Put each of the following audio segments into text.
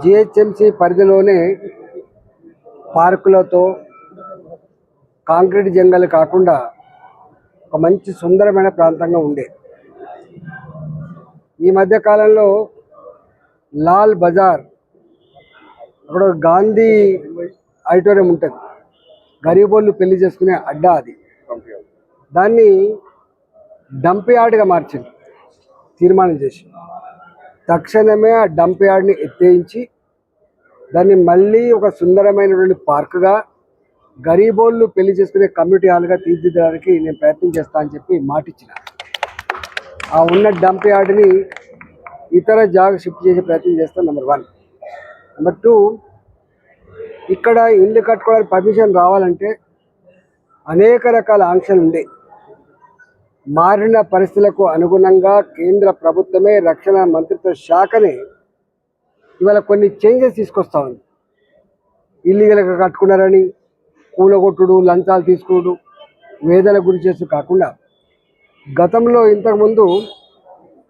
GHMC పరిధిలోనే పార్కులతో concrete jungle కాకుండా ఒక మంచి సుందరమైన ప్రాంతంగా ఉండే. ఈ మధ్య కాలంలో లాల్ బజార్ అక్కడ గాంధీ ఆడిటోరియం ఉంటుంది. గరీబోళ్ళు పెళ్ళి చేసుకునే అడ్డా అది. దాన్ని డంప్ యార్డ్గా మార్చింది తీర్మానం చేసి తక్షణమే ఆ డంప్ యార్డ్ని ఎత్తేయించి దాన్ని మళ్ళీ ఒక సుందరమైనటువంటి పార్కుగా గరీబోళ్ళు పెళ్ళి చేసుకునే కమ్యూనిటీ హాల్గా తీర్చిదిద్దడానికి నేను ప్రయత్నం చేస్తా అని చెప్పి మాటిచ్చిన. ఆ ఉన్న డంప్ యార్డ్ని ఇతర జాగ షిఫ్ట్ చేసే ప్రయత్నం చేస్తాం నెంబర్ వన్. నెంబర్ టూ ఇక్కడ ఇల్లు కట్టుకోవడానికి పర్మిషన్ రావాలంటే అనేక రకాల ఆంక్షలు ఉండేవి మారిన పరిస్థితులకు అనుగుణంగా కేంద్ర ప్రభుత్వమే రక్షణ మంత్రిత్వ శాఖనే ఇవాళ కొన్ని చేంజెస్ తీసుకొస్తా ఉంది. ఇల్లీగల్గా కట్టుకున్నారని కూలగొట్టుడు లంచాలు తీసుకుడు వేదన గురి చేస్తూ కాకుండా గతంలో ఇంతకుముందు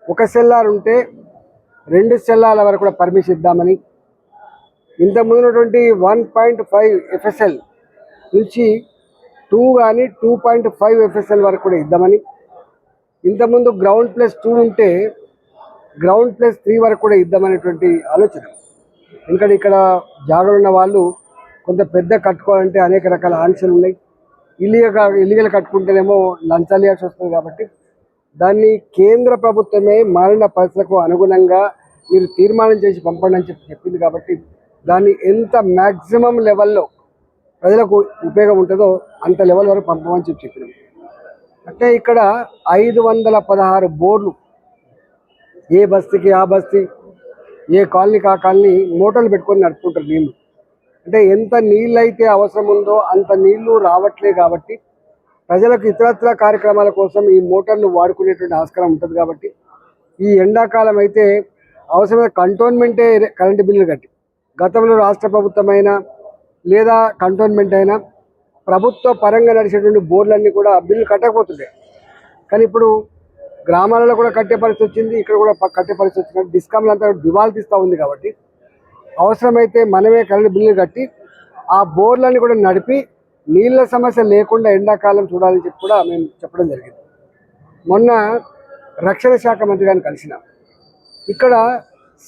ఒక సెల్లార్ ఉంటే రెండు సెల్లార్ల వరకు కూడా పర్మిషన్ ఇద్దామని ఇంతకుముందు ఉన్నటువంటి వన్ పాయింట్ ఫైవ్ ఎఫ్ఎస్ఎల్ నుంచి టూ కానీ టూ పాయింట్ ఫైవ్ ఎఫ్ఎస్ఎల్ వరకు కూడా ఇద్దామని ఇంతకుముందు గ్రౌండ్ ప్లస్ టూ ఉంటే గ్రౌండ్ ప్లస్ త్రీ వరకు కూడా ఇద్దామనేటువంటి ఆలోచన. ఎందుకంటే ఇక్కడ జాగ్రత్త ఉన్న వాళ్ళు కొంత పెద్ద కట్టుకోవాలంటే అనేక రకాల ఆంక్షలు ఉన్నాయి. ఇల్లీగల్ ఇల్లీగల్ కట్టుకుంటేనేమో లంచాలు ఇవ్వాల్సి వస్తుంది కాబట్టి దాన్ని కేంద్ర ప్రభుత్వమే మారిన పరిస్థితులకు అనుగుణంగా మీరు తీర్మానం చేసి పంపండి అని చెప్పి చెప్పింది కాబట్టి దాన్ని ఎంత మ్యాక్సిమం లెవెల్లో ప్రజలకు ఉపయోగం ఉంటుందో అంత లెవెల్ వరకు పంపమని చెప్పి చెప్పినాం. అంటే ఇక్కడ ఐదు వందల పదహారు బోర్లు. ఏ బస్తీకి ఆ బస్తీ ఏ కాలనీకి ఆ కాలనీ మోటార్లు పెట్టుకొని నడుపుకుంటారు నీళ్ళు. అంటే ఎంత నీళ్ళు అయితే అవసరం ఉందో అంత నీళ్ళు రావట్లే కాబట్టి ప్రజలకు ఇతరత్ర కార్యక్రమాల కోసం ఈ మోటార్ను వాడుకునేటువంటి ఆస్కారం ఉంటుంది కాబట్టి ఈ ఎండాకాలం అయితే అవసరమైన కంటోన్మెంటే కరెంటు బిల్లులు కట్టి. గతంలో రాష్ట్ర ప్రభుత్వమైనా లేదా కంటోన్మెంట్ అయినా ప్రభుత్వ పరంగా నడిచేటువంటి బోర్లన్నీ కూడా బిల్లు కట్టకపోతుండే. కానీ ఇప్పుడు గ్రామాలలో కూడా కట్టే పరిస్థితి వచ్చింది ఇక్కడ కూడా కట్టే పరిస్థితి వచ్చింది. డిస్కామ్లు అంతా దివాలు తీస్తూ ఉంది కాబట్టి అవసరమైతే మనమే కరెంటు బిల్లు కట్టి ఆ బోర్లన్నీ కూడా నడిపి నీళ్ళ సమస్య లేకుండా ఎండాకాలం చూడాలని చెప్పి కూడా మేము చెప్పడం జరిగింది. మొన్న రక్షణ శాఖ మంత్రి గారిని కలిసిన ఇక్కడ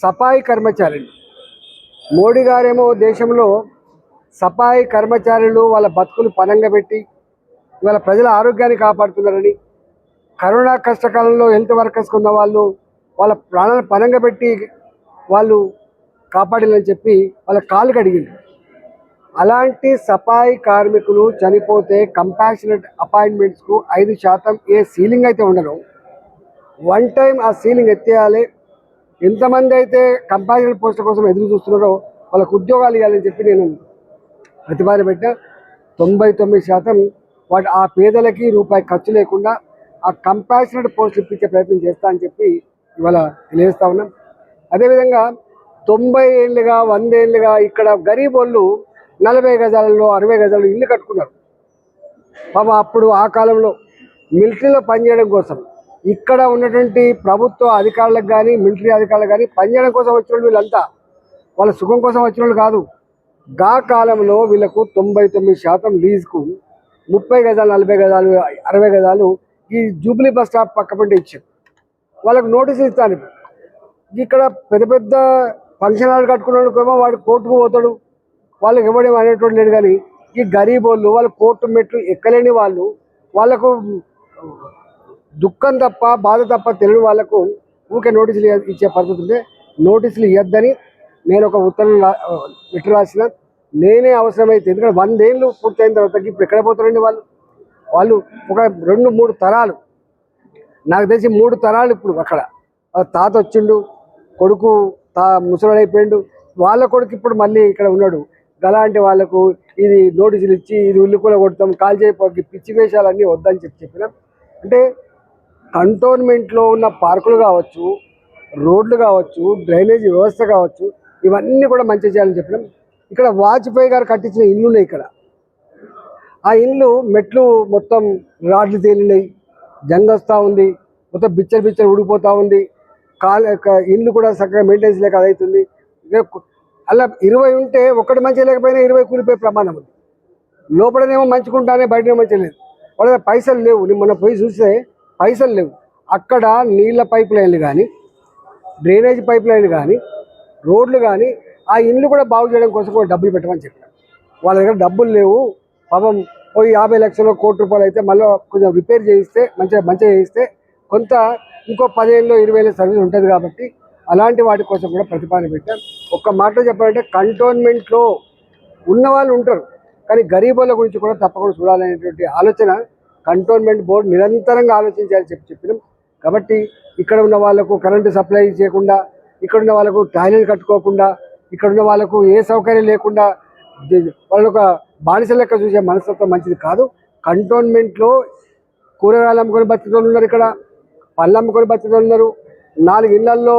సఫాయి కర్మచారిని. మోడీ గారేమో దేశంలో సఫాయి కర్మచారులు వాళ్ళ బతుకులు పనంగా పెట్టి ఇవాళ ప్రజల ఆరోగ్యాన్ని కాపాడుతున్నారని కరోనా కష్టకాలంలో హెల్త్ వర్కర్స్ ఉన్న వాళ్ళు వాళ్ళ ప్రాణాలను పనంగా పెట్టి వాళ్ళు కాపాడాలని చెప్పి వాళ్ళ కాళ్ళు కడిగింది. అలాంటి సఫాయి కార్మికులు చనిపోతే కంపాషనెట్ అపాయింట్మెంట్స్కు ఐదు శాతం ఏ సీలింగ్ అయితే ఉండదు. వన్ టైం ఆ సీలింగ్ ఎత్తేయాలి. ఎంతమంది అయితే కంపాషనెట్ పోస్టుల కోసం ఎదురు చూస్తున్నారో వాళ్ళకు ఉద్యోగాలు ఇవ్వాలని చెప్పి నేను ప్రతిపాదన పెట్టా తొంభై తొమ్మిది శాతం వాటి ఆ పేదలకి రూపాయి ఖర్చు లేకుండా ఆ కంపాషనెట్ పోస్ట్ ఇప్పించే ప్రయత్నం చేస్తా అని చెప్పి ఇవాళ తెలియజేస్తా ఉన్నాం. అదేవిధంగా తొంభై ఏళ్ళుగా వంద ఏళ్ళుగా ఇక్కడ గరీబ్ వాళ్ళు నలభై గజాలలో అరవై గజాలలో ఇల్లు కట్టుకున్నారు. పాప అప్పుడు ఆ కాలంలో మిలిటరీలో పనిచేయడం కోసం ఇక్కడ ఉన్నటువంటి ప్రభుత్వ అధికారులకు కానీ మిలిటరీ అధికారులకు కానీ పనిచేయడం కోసం వచ్చిన వీళ్ళంతా. వాళ్ళ సుఖం కోసం వచ్చిన వాళ్ళు కాదు. గా కాలంలో వీళ్ళకు తొంభై తొమ్మిది శాతం లీజుకు ముప్పై గజాలు నలభై గజాలు అరవై గజాలు ఈ జూబ్లీ బస్ స్టాప్ పక్క పంట ఇచ్చారు. వాళ్ళకు నోటీసులు ఇస్తాను. ఇక్కడ పెద్ద పెద్ద ఫంక్షన్ హాల్ కట్టుకున్నాడుకేమో వాడు కోర్టుకు పోతాడు. వాళ్ళకి ఇవ్వడం అనేటువంటి లేదు కానీ ఈ గరీబ్ వాళ్ళు వాళ్ళ కోర్టు మెట్లు ఎక్కలేని వాళ్ళు వాళ్ళకు దుఃఖం తప్ప బాధ తప్ప తెలియని వాళ్ళకు ఊకే నోటీసులు ఇచ్చే పద్ధతి ఉంటే నోటీసులు ఇవ్వద్దని నేను ఒక ఉత్తరం లెటర్ రాసిన నేనే అవసరమైతే ఎందుకంటే వందేళ్ళు పూర్తయిన తర్వాత ఇప్పుడు ఎక్కడ పోతారండి వాళ్ళు? వాళ్ళు ఒక రెండు మూడు తరాలు. నాకు తెలిసి మూడు తరాలు ఇప్పుడు అక్కడ. తాత వచ్చిండు కొడుకు తా ముసలాడైపోయిండు వాళ్ళ కొడుకు ఇప్పుడు మళ్ళీ ఇక్కడ ఉన్నాడు. అలాంటి వాళ్ళకు ఇది నోటీసులు ఇచ్చి ఇది ఉల్లి కొడతాం కాల్ చేయపోకి పిచ్చి వేషాలన్నీ వద్దని చెప్పి చెప్పిన. అంటే కంటోన్మెంట్లో ఉన్న పార్కులు కావచ్చు రోడ్లు కావచ్చు డ్రైనేజీ వ్యవస్థ కావచ్చు ఇవన్నీ కూడా మంచి చేయాలని చెప్పినాం. ఇక్కడ వాజ్పేయి గారు కట్టించిన ఇల్లు ఉన్నాయి ఇక్కడ. ఆ ఇండ్లు మెట్లు మొత్తం రాడ్లు తేలినాయి. జంగ్ వస్తూ ఉంది. మొత్తం బిచ్చర్ బిచ్చర్ ఊడిపోతూ ఉంది. కాలు యొక్క కూడా చక్కగా మెయింటెనెన్స్ లేక అదవుతుంది అలా ఇరవై ఉంటే ఒకటి మంచిగా లేకపోయినా ఇరవై కూలిపోయే ప్రమాణం ఉంది. లోపలనేమో మంచుకుంటానే బయటనే మంచి లేదు. వాళ్ళ పైసలు లేవు. మొన్న పోయి చూస్తే పైసలు లేవు. అక్కడ నీళ్ళ పైప్ లైన్లు కానీ డ్రైనేజ్ పైప్ లైన్లు కానీ రోడ్లు కానీ ఆ ఇండ్లు కూడా బాగు చేయడం కోసం కూడా డబ్బులు పెట్టమని చెప్పారు. వాళ్ళ దగ్గర డబ్బులు లేవు. పాపం పోయి యాభై లక్షలు కోటి రూపాయలు అయితే మళ్ళీ కొంచెం రిపేర్ చేయిస్తే మంచిగా మంచిగా చేయిస్తే కొంత ఇంకో పదిహేనులో ఇరవై ఏళ్ళ సర్వీస్ ఉంటుంది కాబట్టి అలాంటి వాటి కోసం కూడా ప్రతిపాదన పెట్టాం. ఒక్క మాటలో చెప్పాలంటే కంటోన్మెంట్లో ఉన్న వాళ్ళు ఉంటారు. కానీ గరీబుల గురించి కూడా తప్పకుండా చూడాలనేటువంటి ఆలోచన కంటోన్మెంట్ బోర్డు నిరంతరంగా ఆలోచించాలని చెప్పి చెప్పినాం. కాబట్టి ఇక్కడ ఉన్న వాళ్ళకు కరెంటు సప్లై చేయకుండా ఇక్కడ ఉన్న వాళ్ళకు టాయిలెట్ కట్టుకోకుండా ఇక్కడ ఉన్న వాళ్ళకు ఏ సౌకర్యం లేకుండా వాళ్ళ ఒక బానిస లెక్క చూసే మనస్తత్వం మంచిది కాదు. కంటోన్మెంట్లో కూరగాయలు అమ్ముకొని బతికే ఉన్నారు ఇక్కడ పళ్ళు అమ్ముకొని బతికే ఉన్నారు. నాలుగు ఇళ్ళల్లో